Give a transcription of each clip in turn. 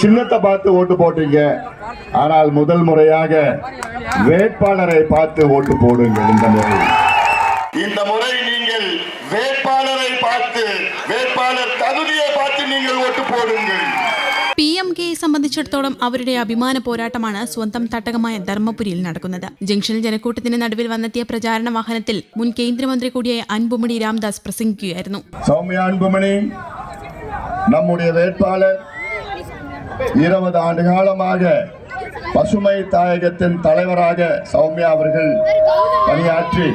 சின்னத்தை பார்த்து ஓட்டு போட்டீங்க ஆனால் முதல் முறையாக வேட்பாளரை பார்த்து ஓட்டு போடுங்கள் இந்த முறை இந்த முறை நீங்கள் வேட்பாளரை பார்த்து வேட்பாளர் தகுதியை பார்த்து நீங்கள் ஓட்டு போடுங்கள் പി എം കെയെ സംബന്ധിച്ചിടത്തോളം അവരുടെ അഭിമാന പോരാട്ടമാണ് സ്വന്തം തട്ടകമായ ധർമ്മപുരിയിൽ നടക്കുന്നത് ജംഗ്ഷനിൽ ജനക്കൂട്ടത്തിന് നടുവിൽ വന്നെത്തിയ പ്രചാരണ വാഹനത്തിൽ മുൻ കേന്ദ്രമന്ത്രി കൂടിയായ അൻപുമണി രാംദാസ് പ്രസംഗിക്കുകയായിരുന്നു சௌமியா அன்புமணி நம்முடைய வேட்பாளர் இருபது ஆண்டு காலமாக பசுமை தாயகத்தின் தலைவராக சௌமியா அவர்கள் பணியாற்றி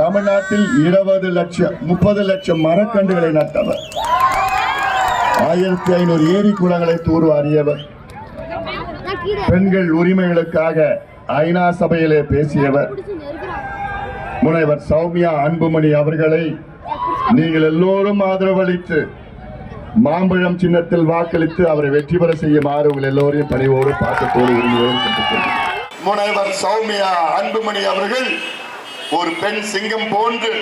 தமிழ்நாட்டில் இருபது லட்சம் முப்பது லட்சம் மரக்கன்றுகளை நட்டவர். ஆயிரத்தி ஐநூறு ஏரி குளங்களை தூர்வாரியவர். பெண்கள் உரிமைகளுக்காக ஐநா சபையிலே பேசியவர். முனைவர் சௌமியா அன்புமணி அவர்களை நீங்கள் எல்லோரும் ஆதரவளித்து மாம்பழம் சின்னத்தில் வாக்களித்து அவரை வெற்றி பெற செய்யுமாறு உங்கள் எல்லோரையும் பணிவோடு பார்க்கக்கோடு விரும்புகிறேன் முனைவர் சௌமியா அன்புமணி அவர்கள் ஒரு பெண் சிங்கம் போன்று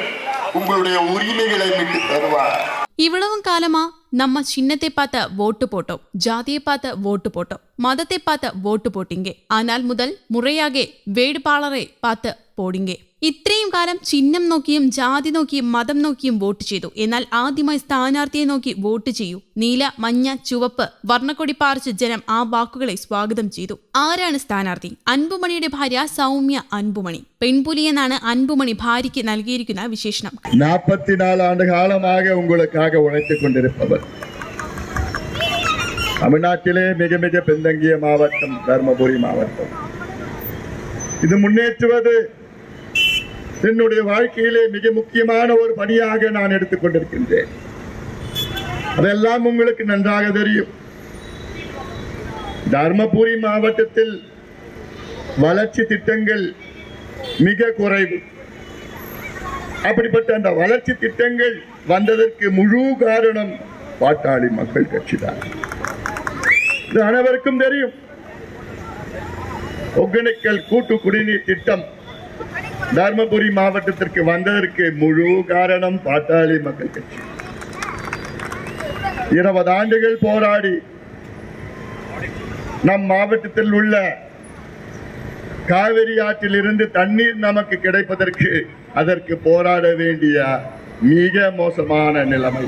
உங்களுடைய உரிமைகளை மீட்டு தருவார். இவ்வளவு காலமா நம்ம சின்னத்தை பார்த்த ஓட்டு போட்டோம் ஜாதியை பார்த்த ஓட்டு போட்டோம் மதத்தை பார்த்த ஓட்டு போட்டீங்க. ஆனால் முதல் முறையாக வேடுபாளரை பார்த்த போடிங்க ഇത്രയും കാലം ചിഹ്നം നോക്കിയും ജാതി നോക്കിയും മതം നോക്കിയും വോട്ട് ചെയ്തു എന്നാൽ ആദ്യമായി സ്ഥാനാർത്ഥിയെ നോക്കി വോട്ട് ചെയ്യൂ നീല മഞ്ഞ ചുവപ്പ് വർണ്ണക്കൊടി പാറിച്ച് ജനം ആ വാക്കുകളെ സ്വാഗതം ചെയ്തു ആരാണ് സ്ഥാനാർത്ഥി അൻപുമണിയുടെ ഭാര്യ സൗമ്യ അൻപുമണി പെൺപുലി എന്നാണ് അൻപുമണി ഭാര്യയ്ക്ക് നൽകിയിരിക്കുന്ന വിശേഷണം நாற்பத்தி நாலு ஆண்டு காலமாக உங்களுக்காக உழைத்துக் கொண்டிருப்பவர் தமிழ்நாட்டிலே மிக மிக பின்தங்கிய மாவட்டம் தர்மபுரி மாவட்டம் இது முன்னேற்றுவது என்னுடைய வாழ்க்கையிலே மிக முக்கியமான ஒரு பணியாக நான் எடுத்துக் கொண்டிருக்கின்றேன். அதெல்லாம் உங்களுக்கு நன்றாக தெரியும். தர்மபுரி மாவட்டத்தில் வளர்ச்சி திட்டங்கள் மிக குறைவு. அப்படிப்பட்ட அந்த வளர்ச்சி திட்டங்கள் வந்ததற்கு முழு காரணம் பாட்டாளி மக்கள் கட்சி தான். இது அனைவருக்கும் தெரியும். ஒகேனக்கல் கூட்டு குடிநீர் திட்டம் தர்மபுரி மாவட்டத்திற்கு வந்ததற்கு முழு காரணம் பாட்டாளி மக்கள் கட்சி. இருபது ஆண்டுகள் போராடி நம் மாவட்டத்தில் உள்ள காவிரி ஆற்றில் இருந்து தண்ணீர் நமக்கு கிடைப்பதற்கு அதற்கு போராட வேண்டிய மிக மோசமான நிலைமை.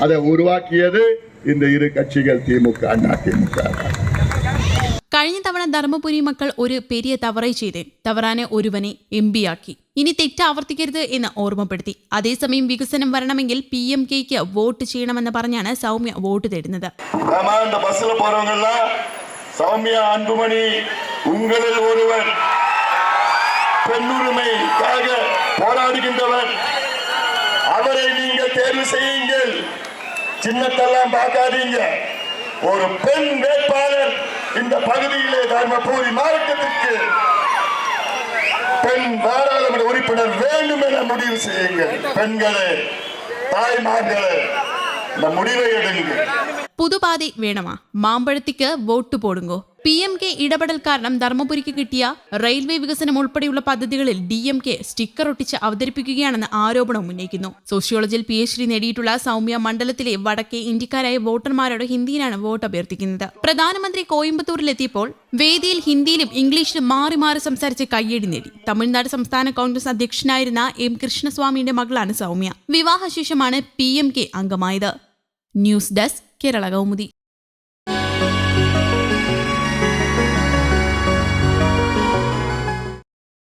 அதை உருவாக்கியது இந்த இரு கட்சிகள் திமுக அதிமுக ധർമ്മപുരി മക്കൾ ഒരു പെരിയ തവറൈ ചെയ്തേ തവറാനെ ഒരുവനെ എം ആക്കി ഇനി തെറ്റ് ആവർത്തിക്കരുത് എന്ന് ഓർമ്മപ്പെടുത്തി അതേസമയം വികസനം വരണമെങ്കിൽ പി എം കെക്ക് വോട്ട് ചെയ്യണമെന്ന് പറഞ്ഞാണ് സൗമ്യ വോട്ട് തേടുന്നത് ஆமா இந்த பஸ்ல போறவங்க எல்லாம் சௌமியா அன்புமணி உங்களில் ஒருவர் பெண்ணுரிமைக்காக போராடுகின்றவர் அவரை நீங்கள் தேர்வு செய்யுங்கள் சின்னத்தெல்லாம் பார்க்காதீங்க ஒரு பெண் வேட்பாளர் இந்த பகுதியிலே தர்மபுரி மாவட்டத்திற்கு பெண் நாடாளுமன்ற உறுப்பினர் வேண்டும் என முடிவு செய்யுங்கள் பெண்களே தாய்மார்களே இந்த முடிவை எடுங்கள் புதுபாதை வேணுமா? மாம்பழத்துக்கு ஓட்டு போடுங்கோ. പി എം കെ ഇടപെടൽ കാരണം ധർമ്മപുരിക്ക് കിട്ടിയ റെയിൽവേ വികസനം ഉൾപ്പെടെയുള്ള പദ്ധതികളിൽ ഡി എം കെ സ്റ്റിക്കർ ഒട്ടിച്ച് അവതരിപ്പിക്കുകയാണെന്ന് ആരോപണം ഉന്നയിക്കുന്നു. സോഷ്യോളജിയിൽ പി എച്ച് ഡി നേടിയിട്ടുള്ള സൗമ്യ മണ്ഡലത്തിലെ വടക്കേ ഇന്ത്യക്കാരായ വോട്ടർമാരോട് ഹിന്ദിയിലാണ് വോട്ട് അഭ്യർത്ഥിക്കുന്നത്. പ്രധാനമന്ത്രി കോയമ്പത്തൂരിലെത്തിയപ്പോൾ വേദിയിൽ ഹിന്ദിയിലും ഇംഗ്ലീഷിലും മാറി മാറി സംസാരിച്ച് കയ്യടി നേടി. തമിഴ്നാട് സംസ്ഥാന കോൺഗ്രസ് അധ്യക്ഷനായിരുന്ന എം കൃഷ്ണസ്വാമിയുടെ മകളാണ് സൗമ്യ. വിവാഹശേഷമാണ് P M K അംഗമായത്. News desk Kerala Kaumudi.